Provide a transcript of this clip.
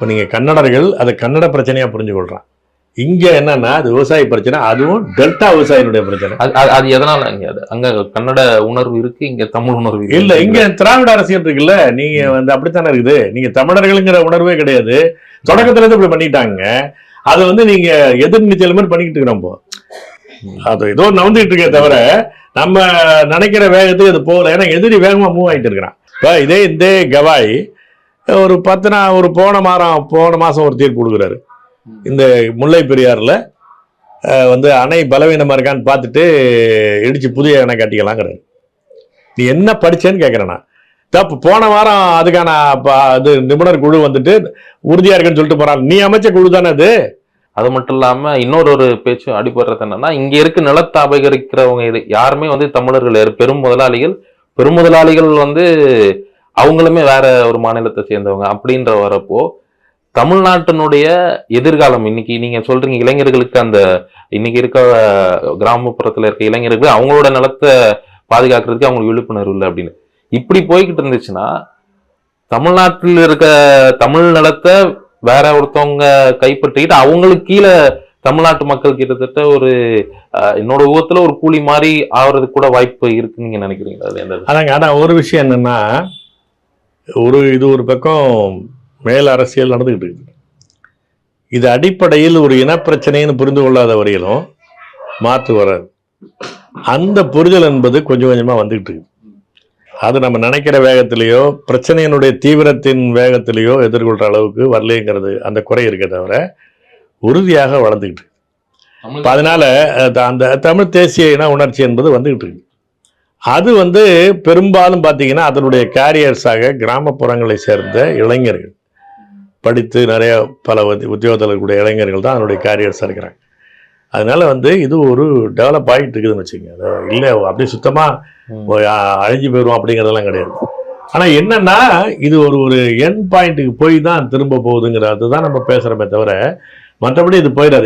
இப்போ நீங்கள் கன்னடர்கள் அதை கன்னட பிரச்சனையாக புரிஞ்சு கொள்றான் இங்கே என்னன்னா அது விவசாய பிரச்சனை அதுவும் டெல்டா விவசாயினுடைய பிரச்சனை. அது அது- எதனால அங்க அது? அங்க கன்னட உணர்வு இருக்கு இங்க தமிழ் உணர்வு இல்ல இங்க திராவிட அரசியல் இருக்குல்ல நீங்க வந்து அப்படித்தானே இருக்குது? நீங்க தமிழர்களுங்கிற உணர்வே கிடையாது. தொடக்கத்துல இருந்து இப்படி பண்ணிட்டாங்க. அது வந்து நீங்க எதிர்நீச்சல் மாதிரி பண்ணிக்கிட்டு இருக்கிறோம் இப்போ அது ஏதோ நவந்துகிட்டு இருக்கே தவிர நம்ம நினைக்கிற வேகத்துக்கு அது போகல. ஏன்னா எதிரி வேகமா மூவ் ஆயிட்டு இருக்கிறான். இப்போ இதே இந்த கவாய் ஒரு பத்து நாள் ஒரு போன மாதம் போன மாதம் ஒரு தீர்ப்பு கொடுக்குறாரு. இந்த முல்லை பெரியாரில் வந்து அணை பலவீனமாக இருக்கான்னு பார்த்துட்டு இடித்து புதிய அணை கட்டிக்கலாங்கிறாரு. நீ என்ன படிச்சேன்னு கேட்குறேன் நான். தப்பு போன வாரம் அதுக்கான ப- அது நிபுணர் குழு வந்துட்டு உறுதியாக இருக்குன்னு சொல்லிட்டு போறாங்க. நீ அமைச்ச குழு தானே அது? அது மட்டும் இல்லாம இன்னொரு ஒரு பேச்சு அடிபடுறது என்னன்னா இங்க இருக்க நிலத்தை அபகரிக்கிறவங்க இது. யாருமே வந்து தமிழர்கள் பெரும் முதலாளிகள் பெரும் முதலாளிகள் வந்து அவங்களுமே வேற ஒரு மாநிலத்தை சேர்ந்தவங்க அப்படின்ற வரப்போ தமிழ்நாட்டினுடைய எதிர்காலம் இன்னைக்கு நீங்க சொல்றீங்க இளைஞர்களுக்கு அந்த இன்னைக்கு இருக்க கிராமப்புறத்துல இருக்க இளைஞர்கள் அவங்களோட நிலத்தை பாதுகாக்கிறதுக்கு அவங்களுக்கு விழிப்புணர்வு இல்லை அப்படின்னு. இப்படி போய்கிட்டு இருந்துச்சுன்னா தமிழ்நாட்டில் இருக்க தமிழ் நிலத்தை வேற ஒருத்தவங்க கைப்பற்றிக்கிட்டு அவங்களுக்கு கீழே தமிழ்நாட்டு மக்கள் கிட்டத்தட்ட ஒரு என்னோட ஊகத்துல ஒரு கூலி மாதிரி ஆகிறதுக்கு கூட வாய்ப்பு இருக்குன்னு நீங்க நினைக்கிறீங்களா? அதாங்க ஆனா ஒரு விஷயம் என்னன்னா ஒரு இது ஒரு பக்கம் மேல் அரசியல் நடந்துகிட்டு இருக்குது. இது அடிப்படையில் ஒரு இனப்பிரச்சனைன்னு புரிந்து கொள்ளாத வரையிலும் மாற்று வராது. அந்த புரிதல் என்பது கொஞ்சம் கொஞ்சமா வந்துகிட்டு இருக்கு அது நம்ம நினைக்கிற வேகத்திலேயோ பிரச்சனையினுடைய தீவிரத்தின் வேகத்திலேயோ எதிர்கொள்ற அளவுக்கு வரலைங்கிறது அந்த குறை இருக்கே தவிர உறுதியாக இப்ப அதனால அந்த தமிழ் தேசிய இன உணர்ச்சி என்பது வந்துகிட்டு இருக்கு அது வந்து பெரும்பாலும் பார்த்தீங்கன்னா அதனுடைய கேரியர்ஸாக கிராமப்புறங்களை சேர்ந்த இளைஞர்கள். படித்து நிறைய பல உத்தி- உத்தியோகத்தில் இருக்கக்கூடிய இளைஞர்கள் தான் அதனுடைய கேரியர்ஸாக இருக்கிறாங்க. அதனால வந்து இது ஒரு டெவலப் ஆகிட்டு இருக்குதுன்னு வச்சுக்கோங்க. அது இல்லை அப்படியே சுத்தமாக அழிஞ்சு போயிடும் அப்படிங்கிறதெல்லாம் கிடையாது. ஆனால் என்னன்னா இது ஒரு ஒரு என் பாயிண்ட்டுக்கு போய் தான் திரும்ப போகுதுங்கிறது தான் நம்ம பேசுகிறோமே தவிர மற்றபடி இது போயிடாது.